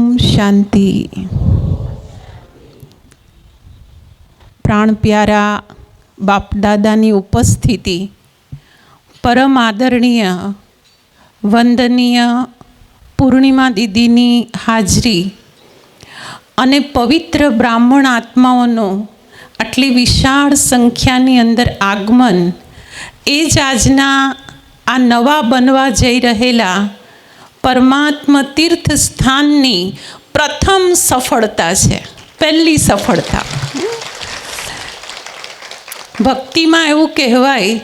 ઓમ શાંતિ. પ્રાણ પ્યારા બાપદાદાની ઉપસ્થિતિ. પરમ આદરણીય, વંદનીય પૂર્ણિમા દીદીની હાજરી. અને પવિત્ર બ્રાહ્મણ આત્માઓનો આટલી વિશાળ સંખ્યાની અંદર આગમન. એ જ આજના આ નવા બનવા જઈ રહેલા પરમાત્મા તીર્થ સ્થાનની પ્રથમ સફળતા છે. પહેલી સફળતા. ભક્તિમાં એવું કહેવાય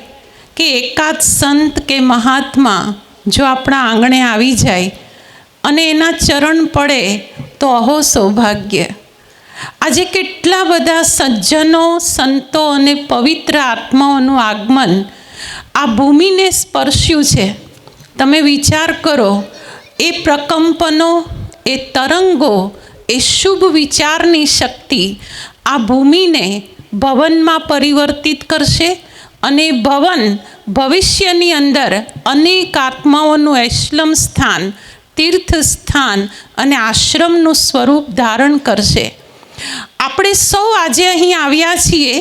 કે એકાદ સંત કે મહાત્મા જો આપણા આંગણે આવી જાય અને એના ચરણ પડે તો અહો સૌભાગ્ય. આજે કેટલા બધા સજ્જનો, સંતો અને પવિત્ર આત્માઓનું આગમન આ ભૂમિને સ્પર્શ્યું છે. તમે વિચાર કરો એ પ્રકંપનો, એ તરંગો, એ શુભ વિચારની શક્તિ આ ભૂમિને ભવનમાં પરિવર્તિત કરશે અને ભવન ભવિષ્યની અંદર અનેક આત્માઓનું એશ્લમ સ્થાન, તીર્થ સ્થાન અને આશ્રમનું સ્વરૂપ ધારણ કરશે. આપણે સૌ આજે અહીં આવ્યા છીએ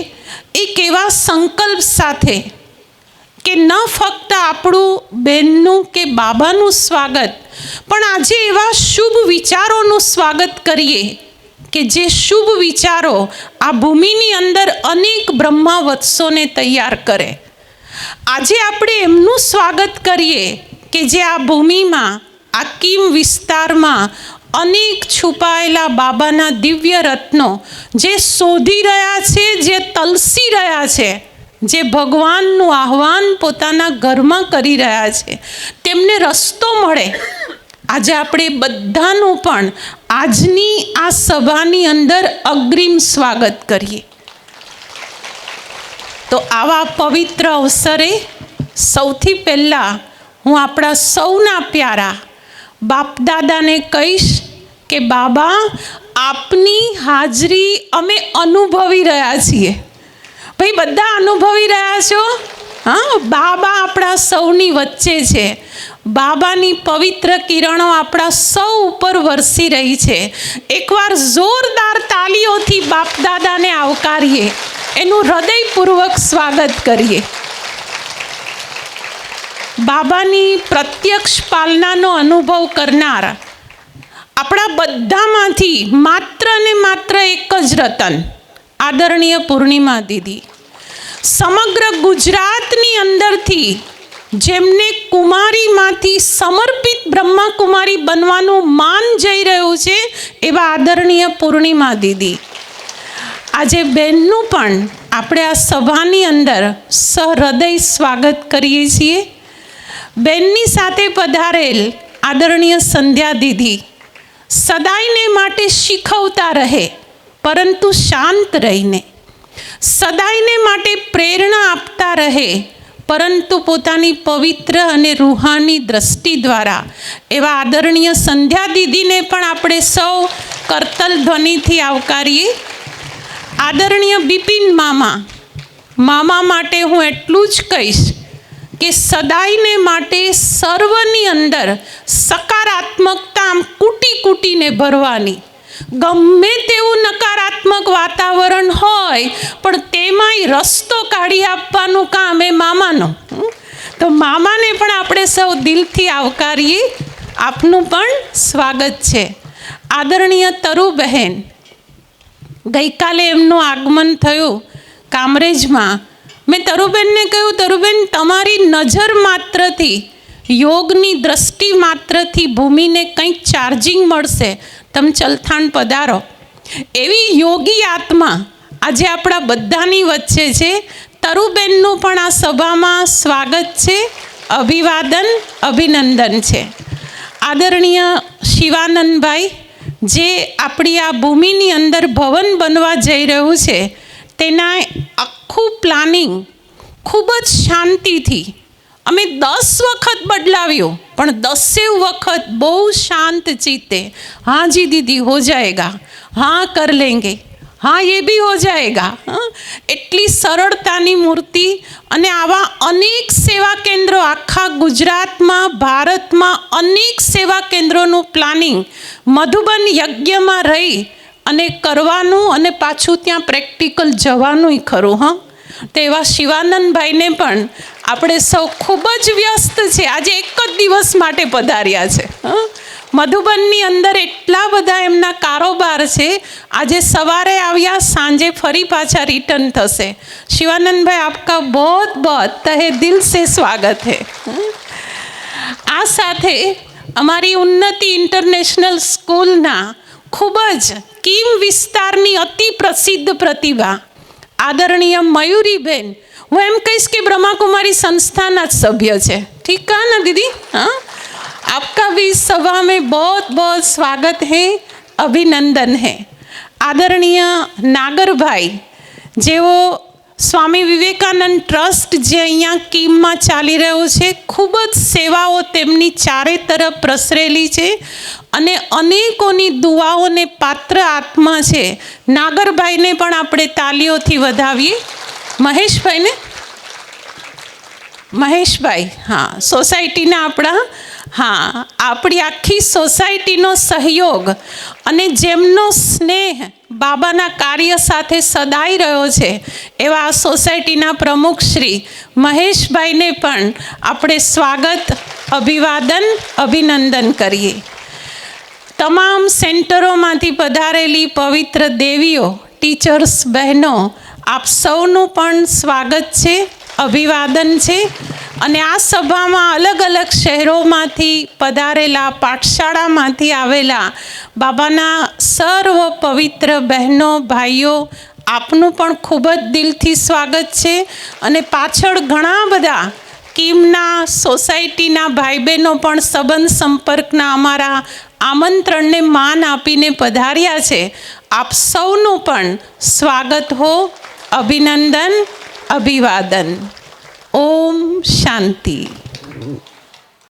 એક એવા સંકલ્પ સાથે કે ન ફક્ત આપણું બહેનનું કે બાબાનું સ્વાગત, પણ આજે એવા શુભ વિચારોનું સ્વાગત કરીએ કે જે શુભ વિચારો આ ભૂમિની અંદર અનેક બ્રહ્મા વત્સોને તૈયાર કરે. આજે આપણે એમનું સ્વાગત કરીએ કે જે આ ભૂમિમાં, આ કિમ વિસ્તારમાં અનેક છુપાયેલા બાબાના દિવ્ય રત્નો જે શોધી રહ્યા છે, જે તલસી રહ્યા છે જે ભગવાનનું આહવાન પોતાના ઘરમાં કરી રહ્યા છે, તેમને રસ્તો મળે. આજે આપણે બધાનું પણ આજની આ સભાની અંદર અગ્રિમ સ્વાગત કરીએ. તો આવા પવિત્ર અવસરે સૌથી પહેલાં હું આપણા સૌના પ્યારા બાપદાદાને કહીશ કે, બાબા, આપની હાજરી અમે અનુભવી રહ્યા છીએ. ભાઈ, બધા અનુભવી રહ્યા છો? હા, બાબા આપણા સૌની વચ્ચે છે. બાબાની પવિત્ર કિરણો આપણા સૌ ઉપર વરસી રહી છે. એકવાર જોરદાર તાલીઓથી બાપ દાદાને આવકારીએ. એનું હૃદયપૂર્વક સ્વાગત કરીએ. બાબાની પ્રત્યક્ષ પાલનાનો અનુભવ કરનાર આપણા બધામાંથી માત્ર ને માત્ર એક જ રતન આદરણીય પૂર્ણિમા દીદી. સમગ્ર ગુજરાતની અંદરથી જેમને કુમારીમાંથી સમર્પિત બ્રહ્માકુમારી બનવાનું માન જઈ રહ્યું છે, એવા આદરણીય પૂર્ણિમા દીદી. આજે બહેનનું પણ આપણે આ સભાની અંદર સહૃદય સ્વાગત કરીએ છીએ. બેનની સાથે પધારેલ આદરણીય સંધ્યા દીદી, સદાયને માટે શીખવતા રહે. પરંતુ શાંત રહીને, સદાયને માટે પ્રેરણા આપતા રહે, પરંતુ પોતાની પવિત્ર અને રૂહાની દ્રષ્ટિ દ્વારા, એવા આદરણીય સંધ્યા દીદીને પણ આપણે સૌ કરતલ ધ્વનિથી આવકારીએ. આદરણીય બિપિન મામા મામા માટે હું એટલું જ કહીશ કે સદાયને માટે સર્વની અંદર સકારાત્મકતા આમ કૂટી કૂટીને ભરવાની, ગમે તેવું હોય, પણ તેમાંય રસ્તો કાઢી આપવાનું કામ એ મામાનું. તો મામાને પણ આપણે સૌ દિલથી આવકારીએ. આપનું પણ સ્વાગત છે. આદરણીય તરુ બહેન, ગઈકાલે એમનું આગમન થયું કામરેજમાં. મેં તરુબેનને કહ્યું, તરુબેન, તમારી નજર માત્રથી, યોગની દ્રષ્ટિ માત્રથી ભૂમિને કંઈક ચાર્જિંગ મળશે. તમે ચલથાણ પધારો. એવી યોગી આત્મા આજે આપણા બધાની વચ્ચે છે. તરુબેનનું પણ આ સભામાં સ્વાગત છે. અભિવાદન, અભિનંદન છે. આદરણીય શિવાનંદભાઈ, જે આપણી આ ભૂમિની અંદર ભવન બનવા જઈ રહ્યું છે, તેના આખું પ્લાનિંગ ખૂબ જ શાંતિથી, અમે દસ વખત બદલાવ્યું, પણ દસે વખત બહુ શાંત ચિત્તે, હા જી દીદી, હો જાયગા, હા કર લેંગે. હા, એ બી હો જાએગા? એટલી સરળતાની મૂર્તિ અને આવા અનેક સેવા કેન્દ્રો આખા ગુજરાતમાં, ભારતમાં અનેક સેવા કેન્દ્રોનું પ્લાનિંગ મધુબન યજ્ઞમાં રહી અને કરવાનું અને પાછું ત્યાં પ્રેક્ટિકલ જવાનુંય ખરું, હં તો એવા શિવાનંદભાઈને પણ આપણે સૌ ખૂબ જ વ્યસ્ત છે આજે એક જ દિવસ માટે પધાર્યા છે, હં? મધુબનની અંદર એટલા બધા એમના કારોબાર છે, આજે સવારે આવ્યા, સાંજે ફરી પાછા રિટર્ન થશે. શિવાનંદભાઈ, આપકા બહોત બહોત તહે દિલ સે સ્વાગત હે? આ સાથે અમારી ઉન્નતિ ઇન્ટરનેશનલ સ્કૂલના ખૂબ જ કિમ વિસ્તારની અતિ પ્રસિદ્ધ પ્રતિભા, આદરણીય મયુરીબેન. હું એમ કહીશ કે બ્રહ્માકુમારી સંસ્થાના જ સભ્ય છે. ઠીક કહા ને દીદી? હા? आपका भी सभा में बहुत बहुत स्वागत है અભિનંદન હે આદરણીય નાગરભાઈ જેઓ સ્વામી વિવેકાનંદ ટ્રસ્ટ જે અહીંયા કીમમાં ચાલી રહ્યો છે ખૂબ જ સેવાઓ તેમની ચારે તરફ પ્રસરેલી છે અને અનેકોની દુઆઓને પાત્ર આત્મા છે નાગરભાઈને પણ આપણે તાલીઓથી વધાવીએ મહેશભાઈને મહેશભાઈ હા સોસાયટીના આપણા હા, આપણી આખી સોસાયટીનો સહયોગ અને જેમનો સ્નેહ બાબાના કાર્ય સાથે સદાઈ રહ્યો છે, એવા આ સોસાયટીના પ્રમુખ શ્રી મહેશભાઈને પણ આપણે સ્વાગત, અભિવાદન, અભિનંદન કરીએ. તમામ સેન્ટરોમાંથી પધારેલી પવિત્ર દેવીઓ, ટીચર્સ બહેનો, આપ સૌનું પણ સ્વાગત છે. અભિવાદન છે અને આ સભામાં અલગ અલગ શહેરોમાંથી પધારેલા, પાઠશાળામાંથી આવેલા બાબાના સર્વ પવિત્ર બહેનો, ભાઈઓ, આપનું પણ ખૂબ જ દિલથી સ્વાગત છે અને પાછળ ઘણા બધા કીમના સોસાયટીના ભાઈ બહેનો પણ સંબંધ સંપર્કના અમારા આમંત્રણને માન આપીને પધાર્યા છે. આપ સૌનું પણ સ્વાગત હો, અભિનંદન. અભિવાદન. ઓમ શાંતિ.